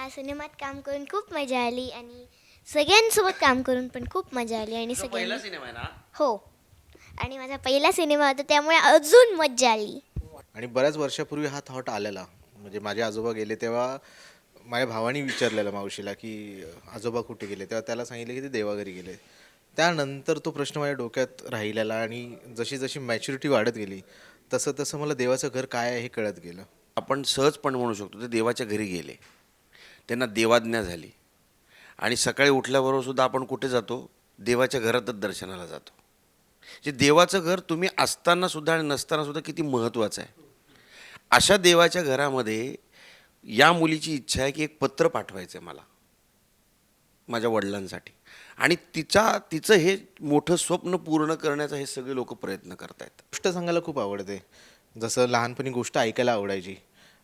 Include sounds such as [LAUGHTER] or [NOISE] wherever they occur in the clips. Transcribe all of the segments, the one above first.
मला सिनेमात काम करून खूप मजा आली आणि सगळ्यांसोबत काम करून पण खूप मजा आली आणि पहिला सगळ्यांनी सिनेमा आहे ना? हो. आणि माझा पहिला सिनेमा होता त्यामुळे अजून मजा आली. आणि बऱ्याच वर्षापूर्वी हा थॉट आलेला. म्हणजे माझे आजोबा गेले तेव्हा माझ्या भावाने विचारलेलं मावशीला की आजोबा कुठे गेले? तेव्हा त्याला सांगितलं की ते देवाघरी गेले. त्यानंतर तो प्रश्न माझ्या डोक्यात राहिलेला आणि जशी जशी मॅच्युरिटी वाढत गेली तसं तसं मला देवाचं घर काय आहे हे कळत गेलं. आपण सहजपणे म्हणू शकतो ते देवाच्या घरी गेले. त्यांना देवाज्ञा झाली. आणि सकाळी उठल्याबरोबर सुद्धा आपण कुठे जातो? देवाच्या घरातच दर्शनाला जातो. जे देवाचं घर तुम्ही असताना सुद्धा आणि नसताना सुद्धा किती महत्त्वाचं आहे. अशा देवाच्या घरामध्ये या मुलीची इच्छा आहे की एक पत्र पाठवायचं आहे मला. माझ्या वडिलांसाठी. आणि तिचा तिचं हे मोठं स्वप्न पूर्ण करण्याचा हे सगळे लोक प्रयत्न करत आहेत गोष्ट सांगायला खूप आवडते. जसं लहानपणी गोष्ट ऐकायला आवडायची.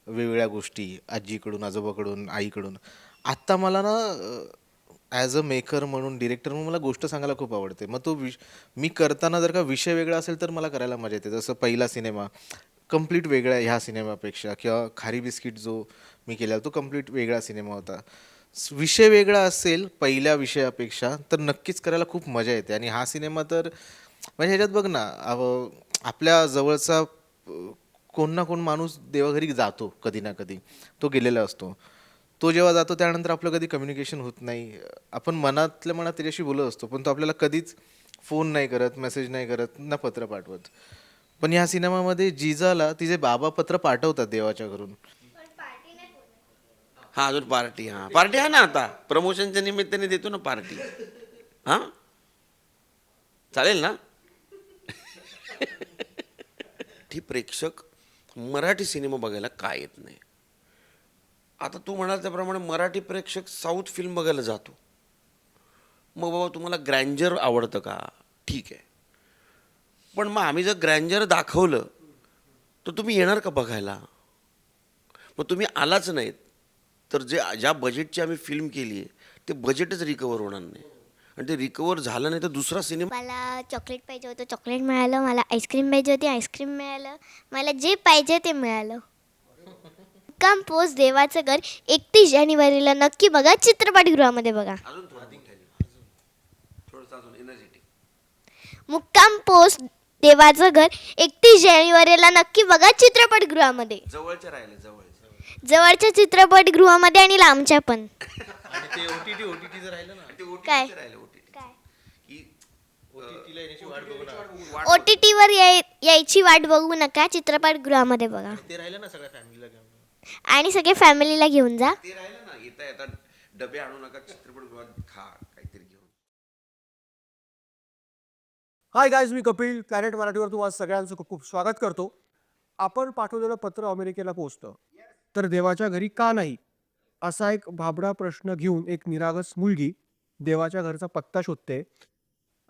वेगवेगळ्या गोष्टी आजीकडून आजोबाकडून आईकडून. आत्ता मला ना ॲज अ मेकर म्हणून डिरेक्टर म्हणून मला गोष्ट सांगायला खूप आवडते. मग तो विष मी करताना जर का विषय वेगळा असेल तर मला करायला मजा येते. जसं पहिला सिनेमा कंप्लीट वेगळा आहे ह्या सिनेमापेक्षा किंवा खारी बिस्किट जो मी केला तो कंप्लीट वेगळा सिनेमा होता. विषय वेगळा असेल पहिल्या विषयापेक्षा तर नक्कीच करायला खूप मजा येते. आणि हा सिनेमा तर म्हणजे ह्याच्यात बघ ना आपल्या जवळचा कोण ना कोण माणूस देवाघरी जातो कधी ना कधी. तो गेलेला असतो. तो जेव्हा जातो त्यानंतर आपलं कधी कम्युनिकेशन होत नाही. आपण मनातल्या मनात त्याच्याशी बोलत असतो पण तो आपल्याला कधीच फोन नाही करत मेसेज नाही करत ना पत्र पाठवत. पण ह्या सिनेमामध्ये जिजाला तिचे बाबा पत्र पाठवतात देवाच्या घरून. हा अजून पार्टी हा. पार्टी आहे ना आता? प्रमोशनच्या निमित्ताने देतो ना पार्टी. हा? चालेल ना? [LAUGHS] ती प्रेक्षक. मराठी सिनेमा बघायला काय येत नाही. आता तू म्हणाल त्याप्रमाणे मराठी प्रेक्षक साऊथ फिल्म बघायला जातो. मग बाबा तुम्हाला ग्रँजर आवडतं का? ठीक आहे. पण मग आम्ही जर ग्रँजर दाखवलं तर तुम्ही येणार का बघायला? मग तुम्ही आलाच नाहीत. तर जे ज्या बजेटची आम्ही फिल्म केली आहे ते बजेटच रिकवर होणार नाही. आणि ते रिकवर झालं नाही तर दुसरा सिनेमा मला चॉकलेट पाहिजे होतं. चॉकलेट मिळालं मला आईस्क्रीम पाहिजे होती आईस्क्रीम मिळालं. मला जे पाहिजे ते मिळालं. काम पोस्ट देवाचं घर एकतीस जानेवारीला. नक्की बघा चित्रपटगृहामध्ये बघा. अजून थोडं थोडंसं अजून एनर्जेटिक मुक्काम पोस्ट देवाचं घर एकतीस जानेवारीला. नक्की बघा चित्रपटगृहामध्ये. जवळच्या राहिले जवळच्या जवळच्या चित्रपटगृहामध्ये आणि लांबच्या पण. [LAUGHS] आणि ते O T T O T T जर राहिलं ना? ते काय? चे राहिले. काय? की ओ टी टीला येण्याची वाट बघू ना वाट ओ टी टीवर यायची वाट बघू नका चित्रपटगृहामध्ये बघा. ते राहिलं ना सगळ्या फॅमिलीला घेऊन? आणि सगळे फॅमिलीला घेऊन जा. ते राहिलं ना येता येता डबे आणू नका चित्रपटगृहात खा काहीतरी घेऊन. हाय गायज मी कपिल प्लॅनेट मराठीवर तुम्हाला सगळ्यांचं खूप खूप स्वागत करतो. आपण पाठवलेलं पत्र अमेरिकेला पोचतं तर देवाच्या घरी का नाही? असा एक भाबडा प्रश्न घेऊन एक निरागस मुलगी देवाच्या घरचा पत्ता शोधते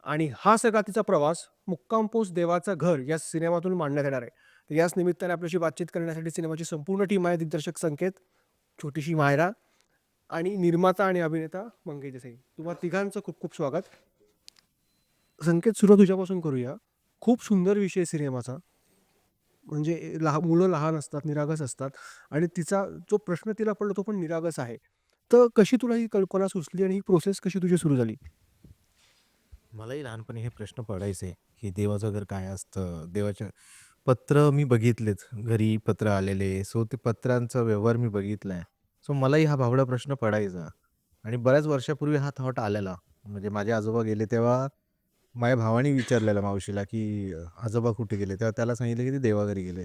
आणि हा सगळा तिचा प्रवास मुक्कामपोस देवाचं घर या सिनेमातून मांडण्यात येणार आहे. तर याच निमित्ताने आपल्याशी बातचीत करण्यासाठी सिनेमाची संपूर्ण टीम आहे दिग्दर्शक संकेत छोटीशी मायरा आणि निर्माता आणि अभिनेता मंगेश देसाई. तुम्हाला तिघांचं खूप खूप स्वागत. संकेत सुरुवात तुझ्यापासून करूया. खूप सुंदर विषय सिनेमाचा. म्हणजे लहा मुलं लहान असतात निरागस असतात आणि तिचा जो प्रश्न तिला पडला तो पण निरागस आहे. तर कशी तुला ही कल्पना सुचली आणि ही प्रोसेस कशी तुझी सुरू झाली? मलाही लहानपणी हे प्रश्न पडायचे की देवाचं घर काय असतं? देवाच्या पत्र मी बघितलेत. घरी पत्र आलेले. सो ते पत्रांचा व्यवहार मी बघितला आहे सो मलाही हा भावडा प्रश्न पडायचा. आणि बऱ्याच वर्षापूर्वी हा थॉट आलेला. म्हणजे माझे आजोबा गेले तेव्हा माझ्या भावाने विचारलेला मावशीला की आजोबा कुठे गेले? तेव्हा त्याला सांगितलं की ते देवाघरी गेले.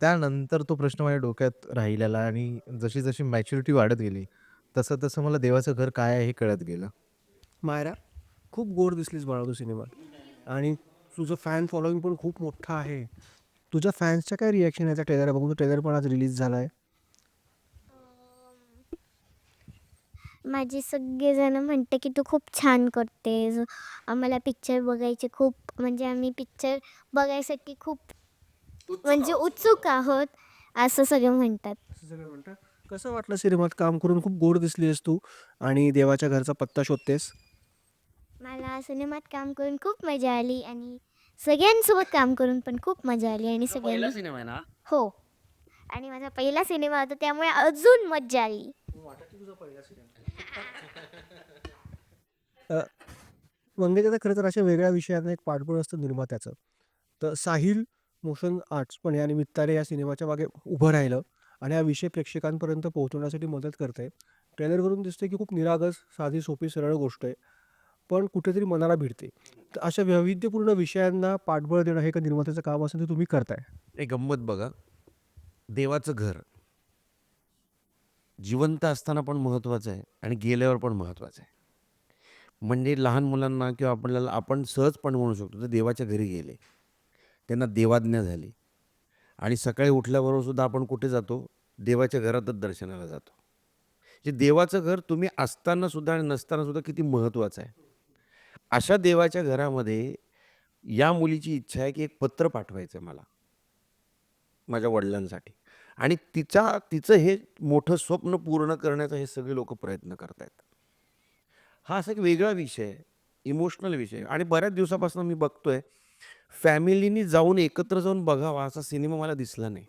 त्यानंतर तो प्रश्न माझ्या डोक्यात राहिलेला आणि जशी जशी मॅच्युरिटी वाढत गेली तसं तसं मला देवाचं घर काय आहे हे कळत गेलं. मायरा खूप गोड दिसलीस बाळा तू सिनेमात आणि तुझं फॅन फॉलोईंग पण खूप मोठं आहे. तुझ्या फॅन्सच्या काय रिॲक्शन आहे त्या ट्रेलर बघून ट्रेलर पण आज रिलीज झाला आहे माझे सगळेजण म्हणते की तू खूप छान करतेस. आम्हाला पिक्चर बघायचे खूप म्हणजे आम्ही पिक्चर बघायसाठी खूप म्हणजे उत्सुक आहोत असं सगळे म्हणतात. असं सगळं म्हणतात. कसं वाटलं सिनेमात काम करून? खूप गोड दिसलीस तू आणि देवाच्या घरचा पत्ता शोधतेस. मला सिनेमात काम करून खूप मजा आली आणि सगळ्यांसोबत काम करून पण खूप मजा आली आणि सगळ्यांनी सिनेमा आहे ना? हो. आणि माझा पहिला सिनेमा होता त्यामुळे अजून मजा आली. अ, म्हणजे खरं तर अशा वेगळ्या विषयांना एक पाठबळ असतं निर्मात्याचं. तर साहिल मोशन आर्ट्स पण या निमित्ताने या सिनेमाच्या मागे उभं राहिलं आणि हा विषय प्रेक्षकांपर्यंत पोहोचवण्यासाठी मदत करते ट्रेलरवरून दिसते की खूप निरागस साधी सोपी सरळ गोष्ट आहे पण कुठेतरी मनाला भिडते. तर अशा वैविध्यपूर्ण विषयांना पाठबळ देणं हे एका निर्मात्याचं काम असेल ते तुम्ही करताय. एक गंमत बघा. देवाचं घर. जिवंत असताना पण महत्त्वाचं आहे आणि गेल्यावर पण महत्त्वाचं आहे. म्हणजे लहान मुलांना किंवा आपल्याला आपण सहजपणे म्हणू शकतो तर देवाच्या घरी गेले. त्यांना देवाज्ञा झाली. आणि सकाळी उठल्याबरोबर सुद्धा आपण कुठे जातो? देवाच्या घरातच दर्शनाला जातो. जे देवाचं घर तुम्ही असताना सुद्धा आणि नसताना सुद्धा किती महत्त्वाचं आहे. अशा देवाच्या घरामध्ये या मुलीची इच्छा आहे की एक पत्र पाठवायचं आहे मला. माझ्या वडिलांसाठी. आणि तिचा तिचं हे मोठं स्वप्न पूर्ण करण्याचा हे सगळे लोक प्रयत्न करत आहेत हा असा एक वेगळा विषय इमोशनल विषय. आणि बऱ्याच दिवसापासून मी बघतोय फॅमिलीनी जाऊन एकत्र जाऊन बघावा असा सिनेमा मला दिसला नाही.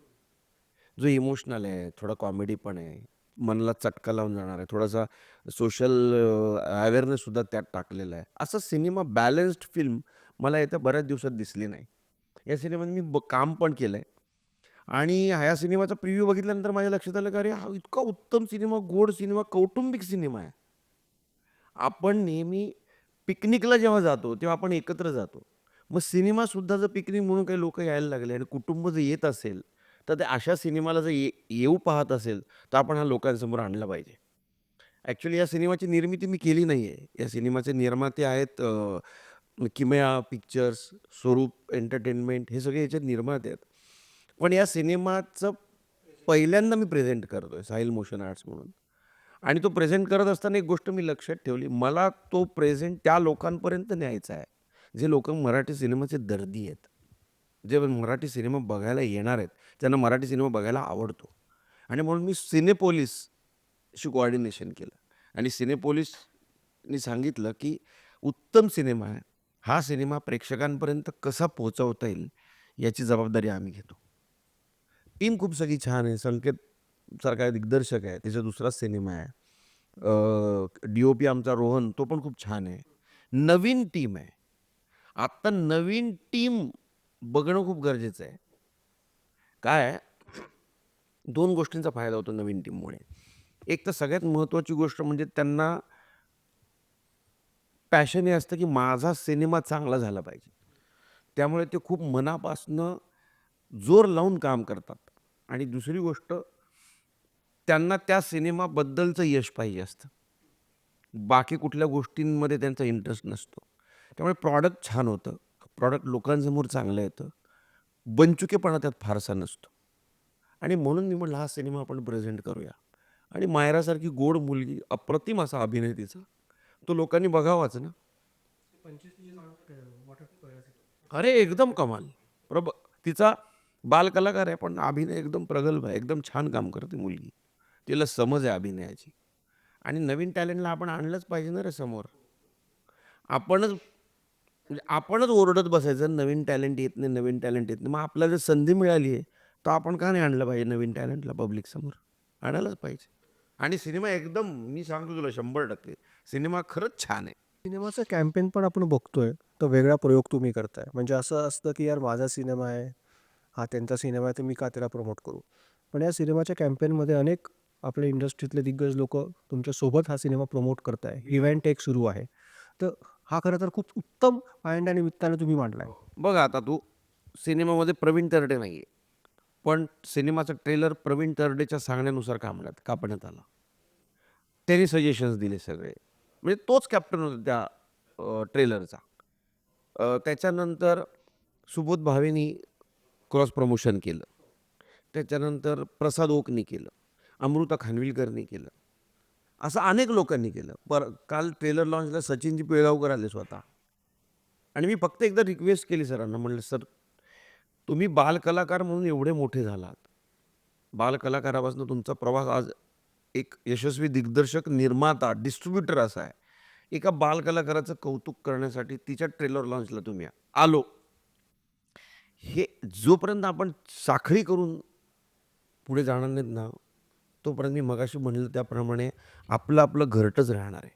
जो इमोशनल आहे थोडा कॉमेडी पण आहे मनाला चटका लावून जाणार आहे थोडासा सोशल अवेअरनेससुद्धा त्यात टाकलेला आहे. असा सिनेमा बॅलन्स्ड फिल्म मला येत्या बऱ्याच दिवसात दिसली नाही. या सिनेमात मी ब काम पण केलं आहे आणि ह्या सिनेमाचा प्रिव्ह्यू बघितल्यानंतर माझ्या लक्षात आलं की अरे हा इतका उत्तम सिनेमा गोड सिनेमा कौटुंबिक सिनेमा आहे. आपण नेहमी पिकनिकला जेव्हा जातो तेव्हा आपण एकत्र जातो. मग सिनेमासुद्धा जर पिकनिक म्हणून काही लोक यायला लागले आणि कुटुंब जर येत असेल तर ते अशा सिनेमाला जर ये येऊ पाहत असेल तर आपण हा लोकांसमोर आणला पाहिजे. ॲक्च्युली या सिनेमाची निर्मिती मी केली नाही आहे. या सिनेमाचे निर्माते आहेत अ, किमया पिक्चर्स स्वरूप एंटरटेनमेंट हे सगळे याचे निर्माते आहेत. पण या सिनेमाचं पहिल्यांदा मी प्रेझेंट करतो आहे साहिल मोशन आर्ट्स म्हणून. आणि तो प्रेझेंट करत असताना एक गोष्ट मी लक्षात ठेवली मला तो प्रेझेंट त्या लोकांपर्यंत न्यायचा आहे. जे लोक मराठी सिनेमाचे दर्दी आहेत. जे मराठी सिनेमा बघायला येणार आहेत त्यांना मराठी सिनेमा बघायला आवडतो. आणि म्हणून मी सिनेपोलिसशी कोऑर्डिनेशन केलं. आणि सिनेपोलिसनी सांगितलं की उत्तम सिनेमा आहे. हा सिनेमा प्रेक्षकांपर्यंत कसा पोहोचवता येईल याची जबाबदारी आम्ही घेतो. टीम खूप सगळी छान आहे. संकेत सारखा दिग्दर्शक आहे. त्याचा दुसराच सिनेमा आहे. डी ओ पी आमचा रोहन तो पण खूप छान आहे. नवीन टीम आहे. आत्ता नवीन टीम बघणं खूप गरजेचं आहे. काय? दोन गोष्टींचा फायदा होतो नवीन टीममुळे. एक तर सगळ्यात महत्त्वाची गोष्ट म्हणजे त्यांना पॅशन हे असतं की माझा सिनेमा चांगला झाला पाहिजे. त्यामुळे ते खूप मनापासनं जोर लावून काम करतात. आणि दुसरी गोष्ट त्यांना त्या सिनेमाबद्दलचं यश पाहिजे असतं. बाकी कुठल्या गोष्टींमध्ये त्यांचा इंटरेस्ट नसतो. त्यामुळे प्रॉडक्ट छान होतं. प्रॉडक्ट लोकांसमोर चांगलं येतं. बनचुकेपणा त्यात फारसा नसतो. आणि म्हणून मी म्हटलं हा सिनेमा आपण प्रेझेंट करूया. आणि मायरासारखी गोड मुलगी अप्रतिम असा अभिनय तिचा तो लोकांनी बघावाच ना. अरे एकदम कमाल. प्रभ तिचा बालकलाकार आहे पण अभिनय एकदम प्रगल्भ आहे एकदम छान काम करते मुलगी. तिला समज आहे अभिनयाची. आणि नवीन टॅलेंटला आपण आणलंच पाहिजे ना रे समोर. आपणच म्हणजे आपणच ओरडत बसायचं नवीन टॅलेंट येत नाही नवीन टॅलेंट येत नाही. मग आपल्याला जर संधी मिळाली आहे तर आपण का नाही आणलं पाहिजे नवीन टॅलेंटला पब्लिक समोर? आणायलाच पाहिजे. आणि सिनेमा एकदम मी सांगतो तुला शंभर टक्के सिनेमा खरंच छान आहे. सिनेमाचं कॅम्पेन पण आपण बघतोय तर वेगळा प्रयोग तुम्ही करताय. म्हणजे असं असतं की यार माझा सिनेमा आहे हा त्यांचा सिनेमा आहे तर मी का त्याला प्रमोट करू? पण या सिनेमाच्या कॅम्पेनमध्ये अनेक आपल्या इंडस्ट्रीतले दिग्गज लोक तुमच्यासोबत हा सिनेमा प्रमोट करत आहे. इव्हेंट एक सुरू आहे. तर हा खरं तर खूप उत्तम पायंड्या निमित्ताने तुम्ही मांडला आहे बघ आता तू सिनेमामध्ये प्रवीण तरडे नाही आहे पण सिनेमाचं ट्रेलर प्रवीण तरडेच्या सांगण्यानुसार कामण्यात कापण्यात आला. त्यांनी सजेशन्स दिले सगळे. म्हणजे तोच कॅप्टन होता त्या ट्रेलरचा त्याच्यानंतर सुबोध भावेनी क्रॉस प्रमोशन केलं. त्याच्यानंतर प्रसाद ओकनी केलं अमृता खानविलकरनी केलं असं अनेक लोकांनी केलं. पर काल ट्रेलर लॉन्चला सचिनजी पिळगावकर आले स्वतः. आणि मी फक्त एकदा रिक्वेस्ट केली सरांना म्हणलं सर तुम्ही बालकलाकार म्हणून एवढे मोठे झालात. बालकलाकारापासून तुमचा प्रवास आज एक यशस्वी दिग्दर्शक निर्माता डिस्ट्रीब्युटर असा आहे. एका बालकलाकाराचं कौतुक करण्यासाठी तिच्या ट्रेलर लॉन्चला तुम्ही आलो. हे जोपर्यंत आपण साखळी करून पुढे जाणार नाहीत ना तोपर्यंत मी मगाशी म्हणलं त्याप्रमाणे आपलं आपलं घरटच राहणार आहे.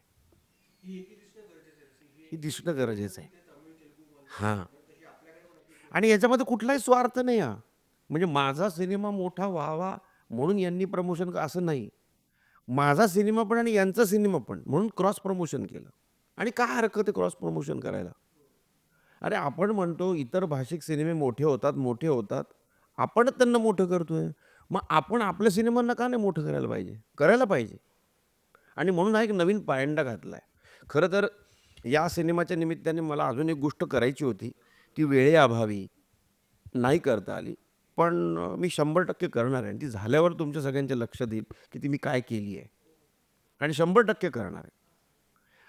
ही दिसणं गरजेचं आहे. हां. आणि याच्यामध्ये कुठलाही स्वार्थ नाही हा. म्हणजे माझा सिनेमा मोठा व्हावा म्हणून यांनी प्रमोशन असं नाही. माझा सिनेमा पण आणि यांचा सिनेमा पण म्हणून क्रॉस प्रमोशन केलं. आणि काय हरकत आहे क्रॉस प्रमोशन करायला? अरे आपण म्हणतो इतर भाषिक सिनेमे मोठे होतात मोठे होतात. आपणच त्यांना मोठं करतोय. मग आपण आपल्या सिनेमांना का नाही मोठं करायला पाहिजे? करायला पाहिजे. आणि म्हणून हा एक नवीन पायंडा घातला आहे खरं तर या सिनेमाच्या निमित्ताने मला अजून एक गोष्ट करायची होती. ती वेळेअभावी नाही करता आली. पण मी शंभर टक्के करणार आहे. आणि ती झाल्यावर तुमच्या सगळ्यांच्या लक्षात येईल की ती मी काय केली आहे. आणि शंभर टक्के करणार आहे.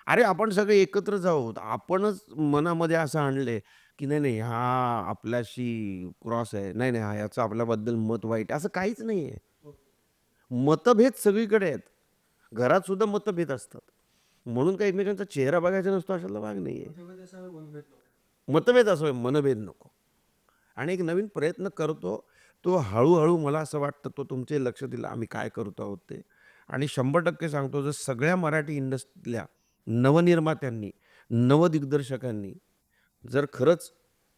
अरे आपण सगळे एकत्र जाऊ आपणच मनामध्ये असं आणले की नाही नाही हा आपल्याशी क्रॉस आहे. नाही नाही हा याचं आपल्याबद्दल मत वाईट आहे. असं काहीच नाही आहे. मतभेद सगळीकडे आहेत. घरात सुद्धा मतभेद असतात. म्हणून काही एकमेकांचा चेहरा बघायचा नसतो अशातला भाग नाही आहे मतभेद असो मनभेद नको. आणि एक नवीन प्रयत्न करतो. तो हळूहळू मला असं वाटतं तो तुमचे लक्ष दिलं आम्ही काय करतो आहोत ते. आणि शंभर टक्के सांगतो जर सगळ्या मराठी इंडस्ट्रीतल्या नवनिर्मात्यांनी नवदिग्दर्शकांनी जर खरंच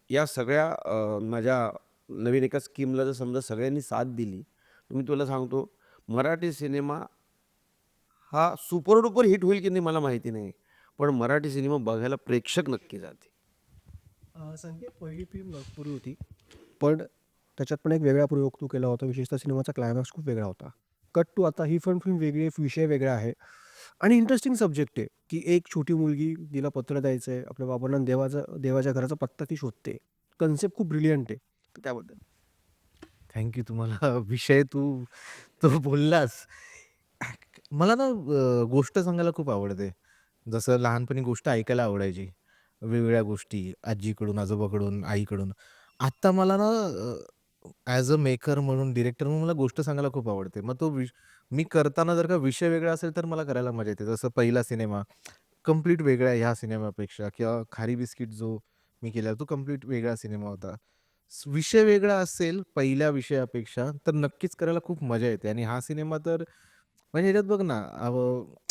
या सगळ्या अ, माझ्या नवीन एका स्कीमला जर समजा सगळ्यांनी साथ दिली तर मी तुला सांगतो मराठी सिनेमा हा सुपर डुपर हिट होईल की नाही मला माहिती नाही पण मराठी सिनेमा बघायला प्रेक्षक नक्की जाते अ, संकेत पहिली फिल्म नागपुरी होती. पण त्याच्यात पण एक वेगळा प्रयोग तू केला होता विशेषतः सिनेमाचा क्लायमॅक्स खूप वेगळा होता. कट टू आता ही पण फिल्म वेगळी आहे विषय वेगळा आहे. आणि इंटरेस्टिंग सब्जेक्ट आहे की एक छोटी मुलगी तिला पत्र द्यायचं आहे आपल्या बाबांना देवाचा देवाच्या घराचा पत्ता ती शोधते. कन्सेप्ट खूप ब्रिलियंट आहे तर त्याबद्दल. थँक्यू तुम्हाला विषय तू तो बोललास. मला ना अ, गोष्ट सांगायला खूप आवडते. जसं लहानपणी गोष्ट ऐकायला आवडायची. वेगवेगळ्या गोष्टी आजीकडून आजोबाकडून आईकडून. आत्ता मला ना ॲज अ मेकर म्हणून डिरेक्टर म्हणून मला गोष्ट सांगायला खूप आवडते. मग तो विष मी करताना जर का विषय वेगळा असेल तर मला करायला मजा येते. जसं पहिला सिनेमा कंप्लीट वेगळा आहे ह्या सिनेमापेक्षा किंवा खारी बिस्किट जो मी केला तो कंप्लीट वेगळा सिनेमा होता. विषय वेगळा असेल पहिल्या विषयापेक्षा तर नक्कीच करायला खूप मजा येते. आणि हा सिनेमा तर म्हणजे ह्याच्यात बघ ना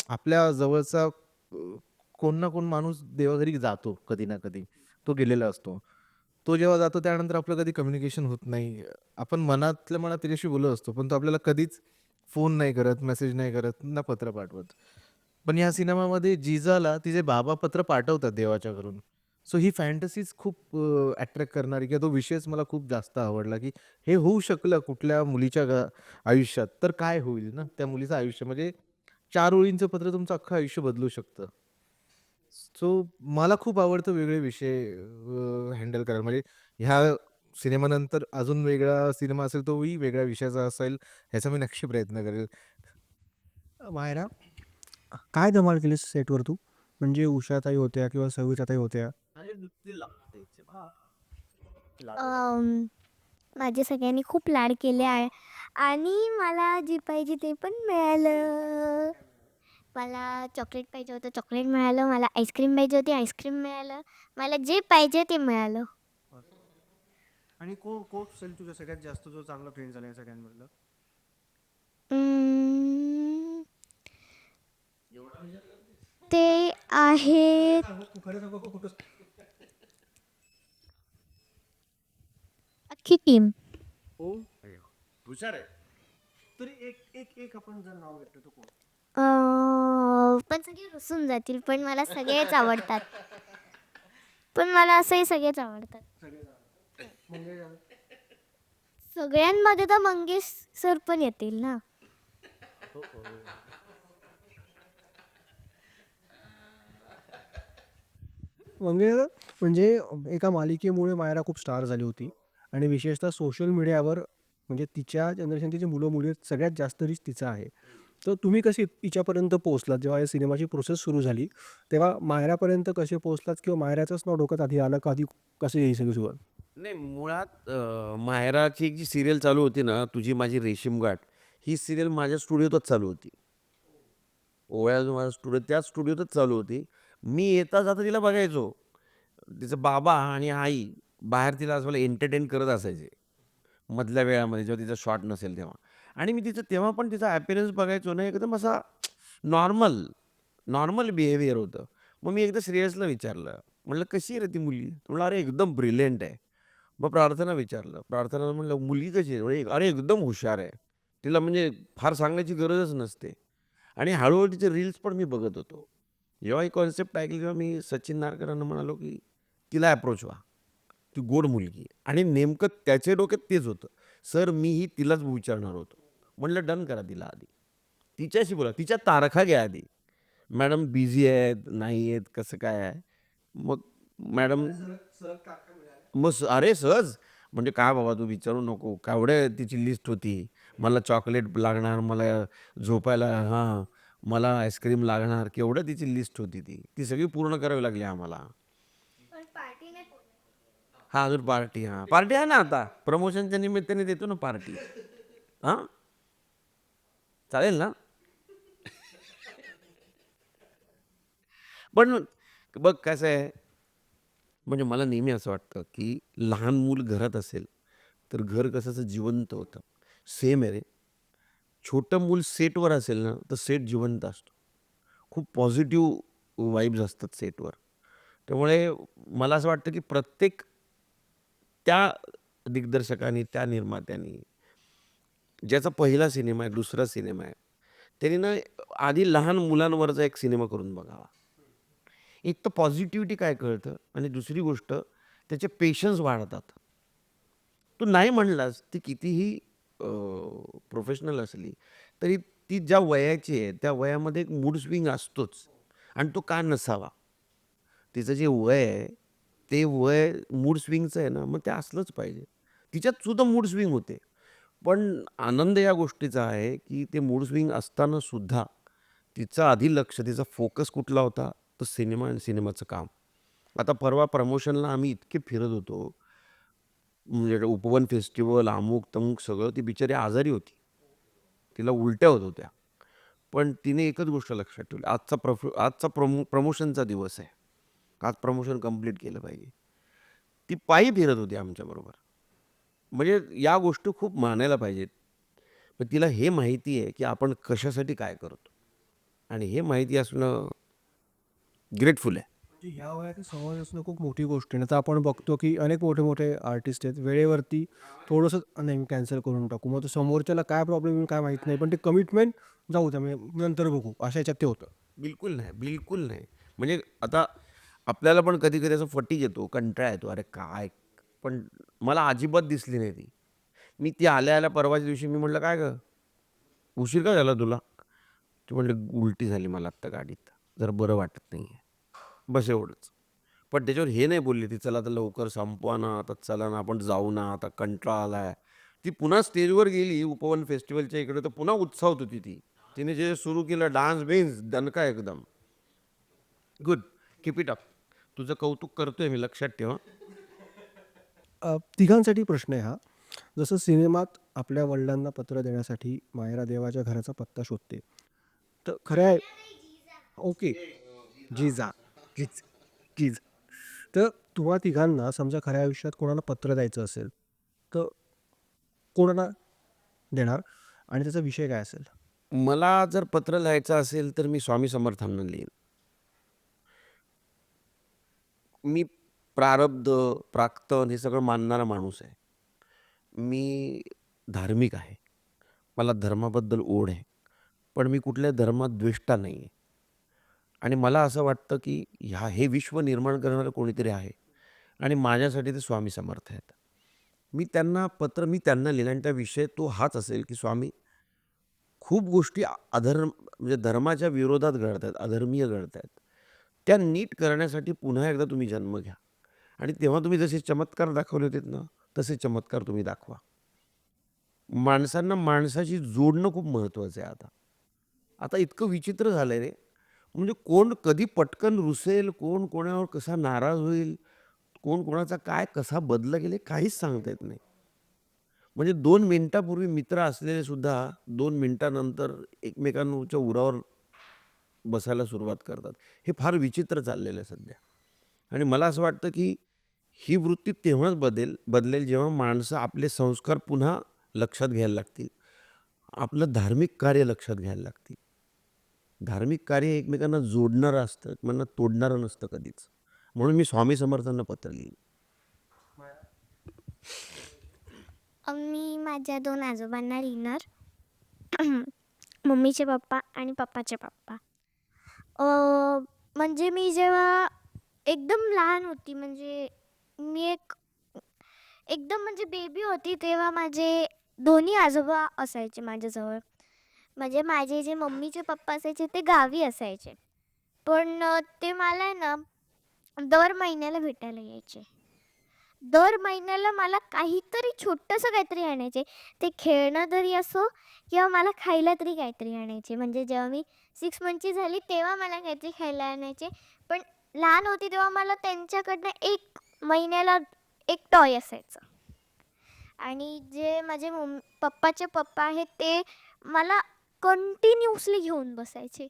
आपल्या जवळचा अ, कोण ना कोण माणूस देवाघरी जातो कधी ना कधी तो गेलेला असतो. तो जेव्हा जातो त्यानंतर आपलं कधी कम्युनिकेशन होत नाही. आपण मनातल्या मनात त्याच्याशी बोलत असतो पण तो आपल्याला कधीच फोन नाही करत मेसेज नाही करत ना पत्र पाठवत. पण या सिनेमामध्ये जिजाला तिचे बाबा पत्र पाठवतात देवाच्या घरून. सो ही फॅन्टसीज खूप अट्रॅक्ट करणारी किंवा तो विषयच मला खूप जास्त आवडला की हे होऊ शकलं कुठल्या मुलीच्या घ- आयुष्यात तर काय होईल ना? त्या मुलीचं आयुष्य. म्हणजे चार ओळींचं पत्र तुमचं अख्खं आयुष्य बदलू शकतं. सो मला खूप आवडतं वेगळे विषय हँडल करायला. म्हणजे ह्या सिनेमानंतर अजून वेगळा सिनेमा असेल तोही वेगळ्या विषयाचा असेल ह्याचा मी नक्की प्रयत्न करेल. मायरा काय धमाल केलीस सेटवर तू? म्हणजे उषाताई होत्या किंवा सविताताई होत्या? अम, माझे सगळ्यांनी खूप लाड केले आहे. आणि मला जे पाहिजे ते पण मिळालं. मला चॉकलेट पाहिजे होतं चॉकलेट मिळालं. मला आईस्क्रीम पाहिजे होती आईस्क्रीम मिळालं. मला जे पाहिजे ते मिळालं. आणि कोण कोण असेल तुझ्या सगळ्यात जास्त जो चांगला फ्रेंड झाला या सगळ्यांमधलं? ते आहेत अख्खी टीम हो? हुशार आहे. तरी एक एक एक आपण जर नाव घेतलं तर कोण? अं, पण सगळे रुसून जातील पण मला सगळेच आवडतात. [LAUGHS] पण मला असंही सगळेच आवडतात. सगळ्यांमध्ये तर मंगेश सर पण येतील ना? म्हणजे म्हणजे एका मालिकेमुळे मायरा खूप स्टार झाली होती. आणि विशेषतः सोशल मीडियावर म्हणजे तिच्या जनरेशनची जी मुलं मुली आहेत सगळ्यात जास्त रीच तिचा आहे. तर तुम्ही कशी तिच्यापर्यंत पोहोचलात? जेव्हा या सिनेमाची प्रोसेस सुरू झाली तेव्हा मायरापर्यंत कसे पोहोचलात? किंवा मायराचंच नाव डोक्यात आधी आलं का? आधी ही सगळी सुरुवात? नाही मुळात अ, मायराची एक जी सिरियल चालू होती ना तुझी माझी रेशीमगाठ ही सिरियल माझ्या स्टुडिओतच चालू होती. ओव्या जो माझा स्टुडिओ त्याच स्टुडिओतच चालू होती. मी येता जाता तिला बघायचो. तिचं बाबा आणि आई बाहेर तिला असं एंटरटेन करत असायचे. मधल्या वेळामध्ये जेव्हा तिचा शॉट नसेल तेव्हा. आणि मी तिचं तेव्हा पण तिचा ॲपिरन्स बघायचो ना एकदम असा नॉर्मल नॉर्मल बिहेवियर होतं. मग मी एकदा श्रेयसला विचारलं. म्हणलं कशी आहे रे ती मुलगी? तो अरे एकदम ब्रिलियंट आहे. मग प्रार्थना विचारलं. प्रार्थना म्हणलं मुलगी कशी आहे? म्हणजे अरे एकदम हुशार आहे. तिला म्हणजे फार सांगायची गरजच नसते. आणि हळूहळू तिचे रील्स पण मी बघत होतो. जेव्हा ही कॉन्सेप्ट ऐकली तेव्हा मी सचिन नारकरांना म्हणालो की तिला अप्रोच व्हा. ती गोड मुलगी आहे. आणि नेमकं त्याच्या डोक्यात तेच होतं. सर मीही तिलाच विचारणार होतो. म्हणलं डन करा तिला आधी. तिच्याशी बोला. तिच्या तारखा घ्या आधी. मॅडम बिझी आहेत नाही आहेत कसं काय आहे? मग मॅडम मग स- अरे सहज. म्हणजे काय बाबा तू विचारू नको. केवढे तिची लिस्ट होती. मला चॉकलेट लागणार मला झोपायला हां मला आईस्क्रीम लागणार केवढं तिची लिस्ट होती ती. ती सगळी पूर्ण करावी लागली आम्हाला. हा अजून पार्टी हां. पार्टी आहे ना आता. प्रमोशनच्या निमित्ताने देतो ना पार्टी हां? चालेल ना? पण बघ कसं आहे म्हणजे मला नेहमी असं वाटतं की लहान मूल घरात असेल तर घर कसं असं जिवंत होतं. सेम आहे रे. छोटं मूल सेटवर असेल ना तर सेट जिवंत असतो. खूप पॉझिटिव्ह वाईब्स असतात सेटवर त्यामुळे मला असं वाटतं की प्रत्येक त्या दिग्दर्शकांनी त्या निर्मात्यांनी ज्याचा पहिला सिनेमा आहे दुसरा सिनेमा आहे त्यांनी ना आधी लहान मुलांवरचा एक सिनेमा करून बघावा. एक तर पॉझिटिव्हिटी काय कळतं? आणि दुसरी गोष्ट त्याचे पेशन्स वाढतात. तू नाही म्हणलास ती कितीही प्रोफेशनल असली तरी ती ज्या वयाची आहे त्या वयामध्ये एक मूड स्विंग असतोच. आणि तो का नसावा? तिचं जे वय आहे ते वय मूड स्विंगचं आहे ना मग ते असलंच पाहिजे. तिच्यात सुद्धा मूड स्विंग होते. पण आनंद या गोष्टीचा आहे की ते मूड स्विंग असताना सुद्धा तिचं आधी लक्ष तिचा फोकस कुठला होता? तर सिनेमा आणि सिनेमाचं काम. आता परवा प्रमोशनला आम्ही इतके फिरत होतो. म्हणजे उपवन फेस्टिवल अमुक तमुक सगळं ती बिचारी आजारी होती. तिला उलट्या होत होत्या. पण तिने एकच गोष्ट लक्षात ठेवली. आजचा प्रफ आजचा प्रमो प्रमोशनचा दिवस आहे. आज प्रमोशन कंप्लीट केलं पाहिजे. ती पायी फिरत होती आमच्याबरोबर म्हणजे या गोष्टी खूप मानायला पाहिजेत. पण तिला हे माहिती आहे की आपण कशासाठी काय करतो. आणि हे माहिती असणं ग्रेटफुल आहे. म्हणजे ह्या वयात समज असणं खूप मोठी गोष्ट आहे. आता आपण बघतो की अनेक मोठे मोठे आर्टिस्ट आहेत. वेळेवरती थोडंसं नाही कॅन्सल करून टाकू. मग तो समोरच्याला काय प्रॉब्लेम येईल काय माहीत नाही. पण ते कमिटमेंट जाऊ द्या. म्हणजे नंतर बघू. अशा याच्यात ते होतं. बिलकुल नाही. बिलकुल नाही. म्हणजे आता आपल्याला पण कधी कधी असं फटीक येतो. कंटाळा येतो. अरे काय? पण मला अजिबात दिसली नाही ती. मी ती आल्या आल्या परवाच्या दिवशी मी म्हटलं काय ग? उशीर का झाला तुला? ती म्हटलं उलटी झाली मला आत्ता गाडीत. जरा बरं वाटत नाही आहे बस एवढंच. पण त्याच्यावर हे नाही बोलली ती चला आता लवकर संपवा ना आता चला ना आपण जाऊ ना आता कंटाळा आला आहे ती पुन्हा स्टेजवर गेली उपवन फेस्टिवलच्या इकडे तर पुन्हा उत्साहात होती ती. तिने जे सुरू केलं डान्स बिन्स दणका एकदम. गुड कीप इट अप तुझं कौतुक करतोय मी लक्षात ठेवा अ, तिघांसाठी प्रश्न आहे हा. जसं सिनेमात आपल्या वडिलांना पत्र देण्यासाठी मायरा देवाच्या घराचा पत्ता शोधते. तर खऱ्या आहे ओके. जिजा. जिज. जिज. तर तुम्हा तिघांना समजा खऱ्या आयुष्यात कोणाला पत्र द्यायचं असेल तर कोणाला देणार? आणि त्याचा विषय काय असेल? मला जर पत्र लिहायचं असेल तर मी स्वामी समर्थांना लिहीन. मी प्रारब्ध प्राक्तन हे सगळं मानणारा माणूस आहे. मी धार्मिक आहे. मला धर्माबद्दल ओढ आहे. पण मी कुठल्या धर्मात द्वेष्टा नाही आहे आणि मला असं वाटतं की ह्या हे विश्व निर्माण करणारं कोणीतरी आहे आणि माझ्यासाठी ते स्वामी समर्थ आहेत. मी त्यांना पत्र मी त्यांना लिहिलं आणि त्या विषय तो हाच असेल की स्वामी खूप गोष्टी अधर्म म्हणजे धर्माच्या विरोधात घडत आहेत अधर्मीय घडत आहेत. त्या नीट करण्यासाठी पुन्हा एकदा तुम्ही जन्म घ्या. आणि तेव्हा तुम्ही जसे चमत्कार दाखवले होते ना तसे चमत्कार तुम्ही दाखवा. माणसांना माणसाशी जोडणं खूप महत्त्वाचं आहे आता. आता इतकं विचित्र झालं आहे रे. म्हणजे कोण कधी पटकन रुसेल कोण कोणावर कसा नाराज होईल कोण कोणाचा काय कसा बदला गेले काहीच सांगता येत नाही. म्हणजे दोन मिनिटापूर्वी मित्र असलेले सुद्धा दोन मिनिटानंतर एकमेकांच्या उरावर बसायला सुरुवात करतात. हे फार विचित्र चाललेलं आहे सध्या. आणि मला असं वाटतं की ही वृत्ती तेव्हाच बदल बदलेल जेव्हा माणसं आपले संस्कार पुन्हा लक्षात घ्यायला लागतील. आपलं धार्मिक कार्य लक्षात घ्यायला लागतील. धार्मिक कार्य एकमेकांना जोडणारं असतं एकमेकांना तोडणारं नसतं कधीच. म्हणून मी स्वामी समर्थांना पत्र लिहिलं मी माझ्या दोन आजोबांना लिहिणार. [CLEARS THROAT] मम्मीचे पप्पा आणि पप्पाचे पप्पा. म्हणजे मी जेव्हा एकदम लहान होती म्हणजे मी एक एकदम म्हणजे बेबी होती तेव्हा माझे दोन्ही आजोबा असायचे माझ्याजवळ. म्हणजे माझे जे मम्मीचे पप्पा असायचे ते गावी असायचे. पण ते मला आहे ना दर महिन्याला भेटायला यायचे. दर महिन्याला मला काहीतरी छोटंसं काहीतरी आणायचे. ते खेळणं तरी असो किंवा मला खायला तरी काहीतरी आणायचे. म्हणजे जेव्हा मी सिक्स मंथची झाली तेव्हा मला काहीतरी खायला आणायचे. पण लहान होती तेव्हा मला त्यांच्याकडनं एक महिन्याला एक टॉय असायचं. आणि जे माझे मम्मी पप्पाचे पप्पा आहेत ते मला कंटिन्युअसली घेऊन बसायचे.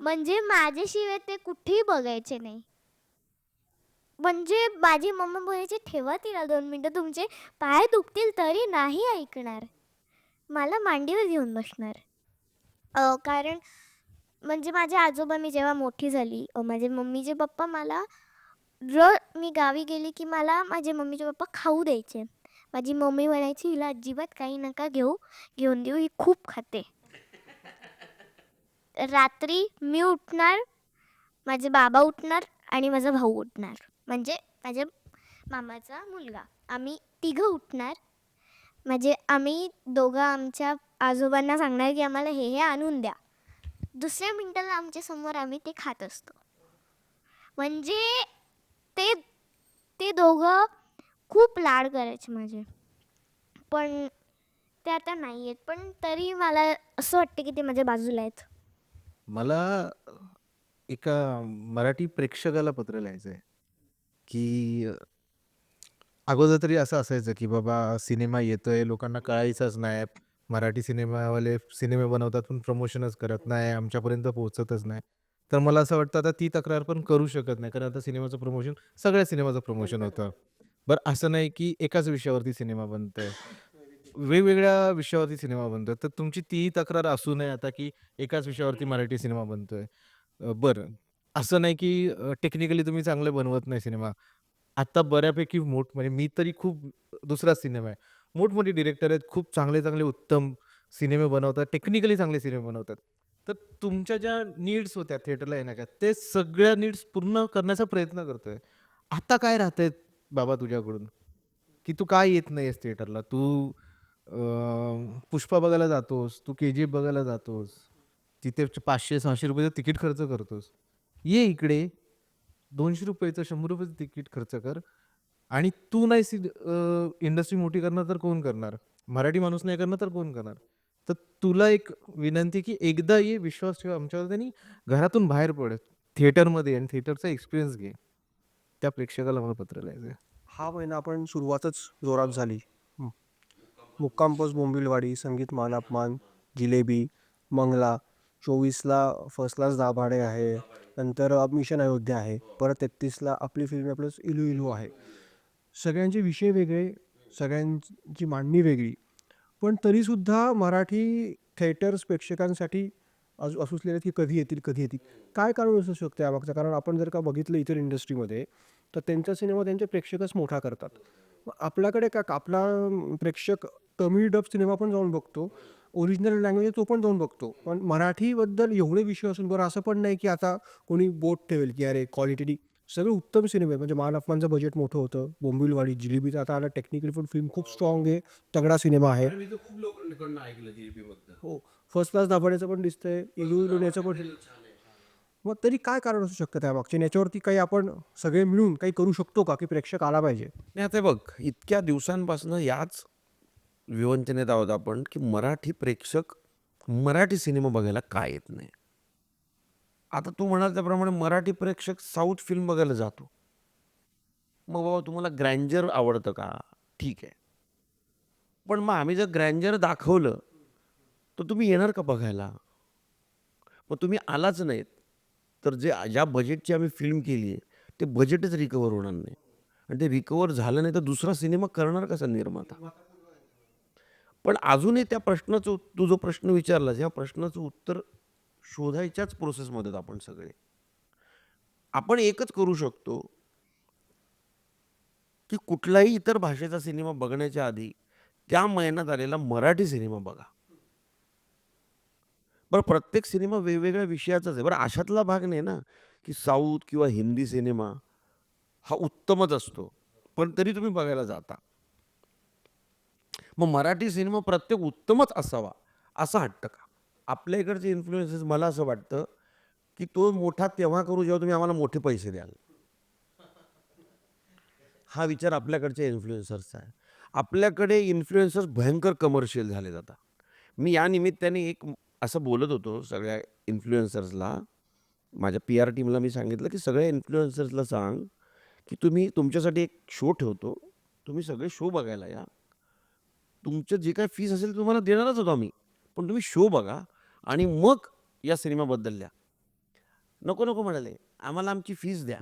म्हणजे माझ्याशिवाय ते कुठेही बघायचे नाही. म्हणजे माझी मम्मा बोलायची ठेवा तिला दोन मिनटं तुमचे पाय दुखतील तरी नाही ऐकणार. मला मांडीवर घेऊन बसणार. कारण म्हणजे माझे आजोबा मी जेव्हा मोठी झाली अ, माझे मम्मीचे पप्पा मला र मी गावी गेली की मला माझे मम्मीचे पप्पा खाऊ द्यायचे. माझी मम्मी म्हणायची हिला अजिबात काही नका घेऊ घेऊन देऊ ही खूप खाते. रात्री मी उठणार माझे बाबा उठणार आणि माझा भाऊ उठणार. म्हणजे माझ्या मामाचा मुलगा. आम्ही तिघं उठणार. म्हणजे आम्ही दोघं आमच्या आजोबांना सांगणार की आम्हाला हे हे आणून द्या. दुसऱ्या मिनटाला आमच्यासमोर आम्ही ते खात असतो. म्हणजे ते ते दोघं खूप लाड करायचे माझे. पण ते आता नाही आहेत पण तरी मला असं वाटतं की ते माझ्या बाजूला आहेत. मला एका मराठी प्रेक्षकाला पत्र लिहायचं आहे की अगोदर तरी असं असायचं की बाबा सिनेमा येतोय लोकांना कळायचंच नाही. मराठी सिनेमावाले सिनेमे बनवतात पण प्रमोशनच करत नाही आमच्यापर्यंत पोहोचतच नाही. तर मला असं वाटतं आता ती तक्रार पण करू शकत नाही कारण आता सिनेमाचं प्रमोशन सगळ्या सिनेमाचं प्रमोशन होतं. बरं असं नाही की एकाच विषयावरती सिनेमा बनतोय. वेगवेगळ्या विषयावरती सिनेमा बनतोय. तर तुमची ती तक्रार असू नये आता की एकाच विषयावरती मराठी सिनेमा बनतोय. अ, बरं. असं नाही की टेक्निकली तुम्ही चांगले बनवत नाही सिनेमा. आता बऱ्यापैकी मोठ म्हणजे मी तरी खूप दुसराच सिनेमा आहे. मोठमोठे डिरेक्टर आहेत खूप चांगले चांगले उत्तम सिनेमे बनवतात टेक्निकली चांगले सिनेमे बनवतात. तर तुमच्या ज्या नीड्स होत्या थिएटरला येण्याच्या ते सगळ्या नीड्स पूर्ण करण्याचा प्रयत्न करतोय. आता काय राहतंय बाबा तुझ्याकडून? की तू काय येत नाहीयेस थिएटरला? तू पुष्पा बघायला जातोस तू के जी एफ बघायला जातोस तिथे पाचशे सहाशे रुपयाचं तिकीट खर्च करतोस. ये इकडे दोनशे रुपयाचं शंभर रुपयाचं तिकीट खर्च कर. आणि तू नाही इंडस्ट्री मोठी करणार तर कोण करणार? मराठी माणूस नाही करणार तर कोण करणार? तर तुला एक विनंती की एकदा ये विश्वास ठेव आमच्यावर त्यांनी घरातून बाहेर पड. थिएटरमध्ये आणि थिएटरचा एक्सपिरियन्स घे. त्या प्रेक्षकाला मला पत्र लिहायचं हा महिना आपण सुरुवातच जोरात झाली. मुक्काम पोस्ट बोंबिलवाडी संगीत मान अपमान जिलेबी मंगला चोवीसला फर्स्ट क्लास दाभाडे आहे नंतर मिशन अयोध्या आहे परत तेहतीसला आपली फिल्म प्लस इलू इलू आहे. सगळ्यांचे विषय वेगळे सगळ्यांची मांडणी वेगळी पण तरीसुद्धा मराठी थिएटर्स प्रेक्षकांसाठी असू असुसलेले की कधी येतील कधी येतील काय कारण असू शकते यामागचं? कारण आपण जर का बघितलं इतर इंडस्ट्रीमध्ये तर त्यांचा सिनेमा त्यांचे प्रेक्षकच मोठा करतात. मग आपल्याकडे का आपला प्रेक्षक तमिळ डब सिनेमा पण जाऊन बघतो. ओरिजिनल लँग्वेज तो पण जाऊन बघतो. पण मराठीबद्दल एवढे विषय असून बरं असं पण नाही की आता कोणी बोट ठेवेल की अरे क्वालिटी सगळे उत्तम सिनेमे आहेत. म्हणजे मान अपमानचं बजेट मोठं होतं. बोंबिलवाडी जिलेबीचं आता आला टेक्निकली पण फिल्म खूप स्ट्रॉंग आहे. तगडा सिनेमा आहे. मी तर खूप लोकांकडनं ऐकलं जीपी बद्दल हो. फर्स्ट क्लास दाभाड्याचं पण दिसतंय. इलू इलूण्याचं पण मग तरी काय कारण असू शकतं त्यामागचे? याच्यावरती काही आपण सगळे मिळून काही करू शकतो का? की प्रेक्षक आला पाहिजे? नाही आता बघ इतक्या दिवसांपासून याच विवंचनेत आहोत आपण की मराठी प्रेक्षक मराठी सिनेमा बघायला काय येत नाही? आता तू म्हणाल त्याप्रमाणे मराठी प्रेक्षक साऊथ फिल्म बघायला जातो. मग बाबा तुम्हाला ग्रँजर आवडतं का? ठीक आहे. पण मग आम्ही जर ग्रँजर दाखवलं तर तुम्ही येणार का बघायला? मग तुम्ही आलाच नाहीत. तर जे ज्या बजेटची आम्ही फिल्म केली आहे ते बजेटच रिकवर होणार नाही. आणि ते रिकवर झालं नाही तर दुसरा सिनेमा करणार कसा निर्माता? पण अजूनही त्या प्रश्नाचं तू जो प्रश्न विचारलास या प्रश्नाचं उत्तर शोधायच्याच प्रोसेसमध्ये आपण सगळे. आपण एकच करू शकतो की कुठलाही इतर भाषेचा सिनेमा बघण्याच्या आधी त्या महिन्यात आलेला मराठी सिनेमा बघा. बरं प्रत्येक सिनेमा वेगवेगळ्या विषयाचाच आहे. बरं अशातला भाग नाही ना की साऊथ किंवा हिंदी सिनेमा हा उत्तमच असतो. पण तरी तुम्ही बघायला जाता. मग मराठी सिनेमा प्रत्येक उत्तमच असावा असं हट्ट का? आपल्या इकडचे इन्फ्लुएन्सेस मला असं वाटतं की तो मोठा तेव्हा करू जेव्हा तुम्ही आम्हाला मोठे पैसे द्याल. हा विचार आपल्याकडच्या इन्फ्लुएन्सर्सचा आहे. आपल्याकडे इन्फ्लुएन्सर्स भयंकर कमर्शियल झाले जातात. मी या निमित्ताने एक असं बोलत होतो सगळ्या इन्फ्लुएन्सर्सला माझ्या पी आर टीमला मी सांगितलं की सगळ्या इन्फ्लुएन्सर्सला सांग की तुम्ही तुमच्यासाठी एक शो ठेवतो तुम्ही सगळे शो बघायला या. तुमचं जे काय फीस असेल तुम्हाला देणारच होतो आम्ही. पण तुम्ही शो बघा आणि मग या सिनेमाबद्दल द्या नको नको म्हणाले. आम्हाला आमची फीस द्या.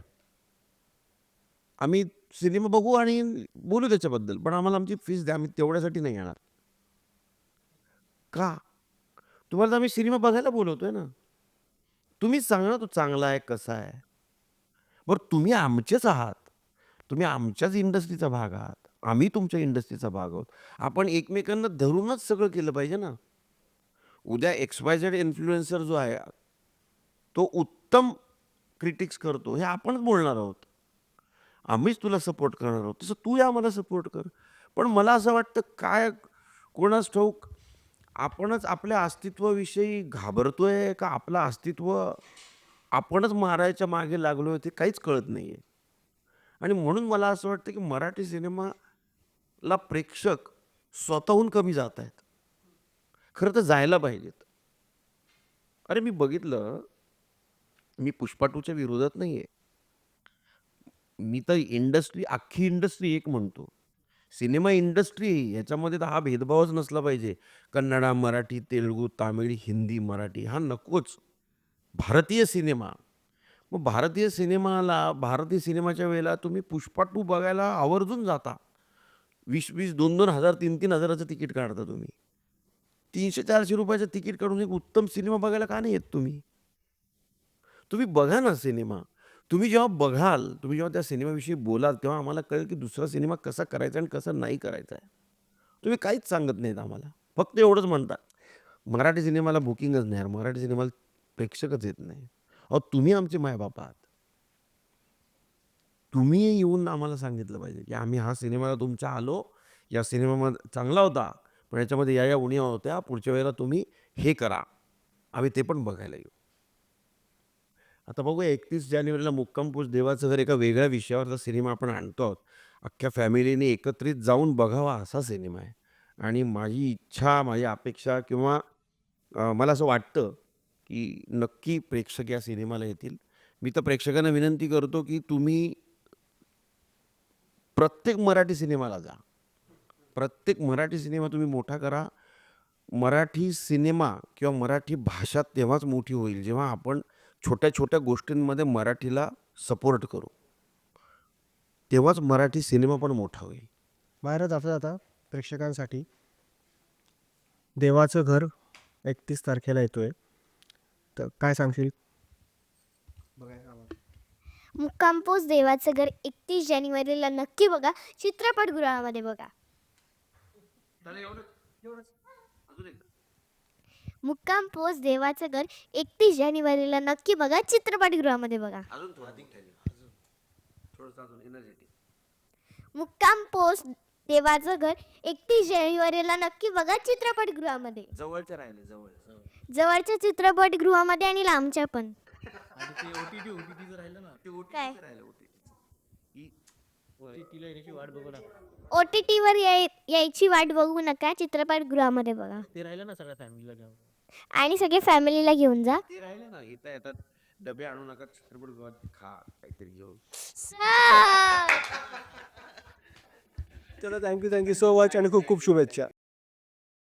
आम्ही सिनेमा बघू आणि बोलू त्याच्याबद्दल पण आम्हाला आमची फीस द्या. आम्ही तेवढ्यासाठी नाही येणार. का? तुम्हाला तर आम्ही सिनेमा बघायला बोलवतोय ना. तुम्ही सांगा ना तो चांगला आहे कसा आहे. बरं तुम्ही आमचेच आहात. तुम्ही आमच्याच इंडस्ट्रीचा भाग आहात. आम्ही तुमच्या इंडस्ट्रीचा भाग आहोत. आपण एकमेकांना धरूनच सगळं केलं पाहिजे ना. उद्या एक्स वाय झेड इन्फ्लुएन्सर जो आहे तो उत्तम क्रिटिक्स करतो. हे आपणच बोलणार आहोत. आम्हीच तुला सपोर्ट करणार आहोत. तसं तू या आम्हाला सपोर्ट कर. पण मला असं वाटतं काय कोणास ठाऊक आपणच आपल्या अस्तित्वाविषयी घाबरतोय का आपलं अस्तित्व आपणच मारायच्या मागे लागलोय ते काहीच कळत नाही आहे आणि म्हणून मला असं वाटतं की मराठी सिनेमा ला प्रेक्षक स्वतःहून कमी जात आहेत. खरं तर जायला पाहिजेत. अरे मी बघितलं मी पुष्पा टूच्या विरोधात नाही आहे मी तर इंडस्ट्री अख्खी इंडस्ट्री एक म्हणतो. सिनेमा इंडस्ट्री ह्याच्यामध्ये तर हा भेदभावच नसला पाहिजे. कन्नडा मराठी तेलुगू तामिळ हिंदी मराठी हा नकोच. भारतीय सिनेमा. मग भारतीय सिनेमाला भारतीय सिनेमाच्या वेळेला तुम्ही पुष्पा टू बघायला आवर्जून जाता. वीस वीस दोन दोन हजार तीन तीन हजाराचं तिकीट काढता तुम्ही. तीनशे चारशे रुपयाचं तिकीट काढून एक उत्तम सिनेमा बघायला का नाही येत तुम्ही? तुम्ही बघा ना सिनेमा. तुम्ही जेव्हा बघाल तुम्ही जेव्हा त्या सिनेमाविषयी बोलाल तेव्हा आम्हाला कळेल की दुसरा सिनेमा कसा करायचा आणि कसा नाही करायचा आहे. तुम्ही काहीच सांगत नाहीत आम्हाला. फक्त एवढंच म्हणता. मराठी सिनेमाला बुकिंगच नाही यार मराठी सिनेमाला प्रेक्षकच येत नाही. अहो तुम्ही आमचे मायबाप आहात. तुम्ही येऊन आम्हाला सांगितलं पाहिजे की आम्ही हा सिनेमाला तुमच्या आलो. या सिनेमामध्ये चांगला होता पण याच्यामध्ये या या उणिया होत्या. पुढच्या वेळेला तुम्ही हे करा. आम्ही ते पण बघायला येऊ. आता बघूया एकतीस जानेवारीला मुक्काम देवाचं घर एका वेगळ्या विषयावरचा सिनेमा आपण आणतो आहोत. अख्ख्या फॅमिलीने एकत्रित जाऊन बघावा असा सिनेमा आहे. आणि माझी इच्छा माझी अपेक्षा किंवा मला असं वाटतं की नक्की प्रेक्षक या सिनेमाला येतील. मी तर प्रेक्षकांना विनंती करतो की तुम्ही प्रत्येक मराठी सिनेमाला जा. प्रत्येक मराठी सिनेमा तुम्ही मोठा करा. मराठी सिनेमा किंवा मराठी भाषा तेव्हाच मोठी होईल जेव्हा आपण छोट्या छोट्या गोष्टींमध्ये मराठीला सपोर्ट करू. तेव्हाच मराठी सिनेमा पण मोठा होईल. बाहेर जाता जाता प्रेक्षकांसाठी देवाचं घर एकतीस तारखेला येतोय. तर काय सांगशील? मुक्काम पोस्ट देवाचं घर एकतीस जानेवारीला. नक्की बघा चित्रपटगृहामध्ये बघा. मुक्काम पोस्ट देवाचं घर एकतीस जानेवारीला. नक्की बघा चित्रपटगृहामध्ये बघा. मुक्काम पोस्ट देवाचं घर एकतीस जानेवारीला. नक्की बघा चित्रपटगृहामध्ये. जवळच्या राहिले जवळ. जवळच्या चित्रपटगृहामध्ये आणि लांबच्या पण. काय? ओ टी टीवर यायची वाट बघू नका चित्रपटगृहामध्ये बघा. ते राहिलं ना सगळ्या फॅमिलीला घेऊन आणि सगळे फॅमिलीला घेऊन जा. ते राहिले ना येता येतात डबे आणू नका चित्रपट खा काहीतरी घेऊन. चला थँक्यू थँक्यू सो मच आणि खूप खूप शुभेच्छा.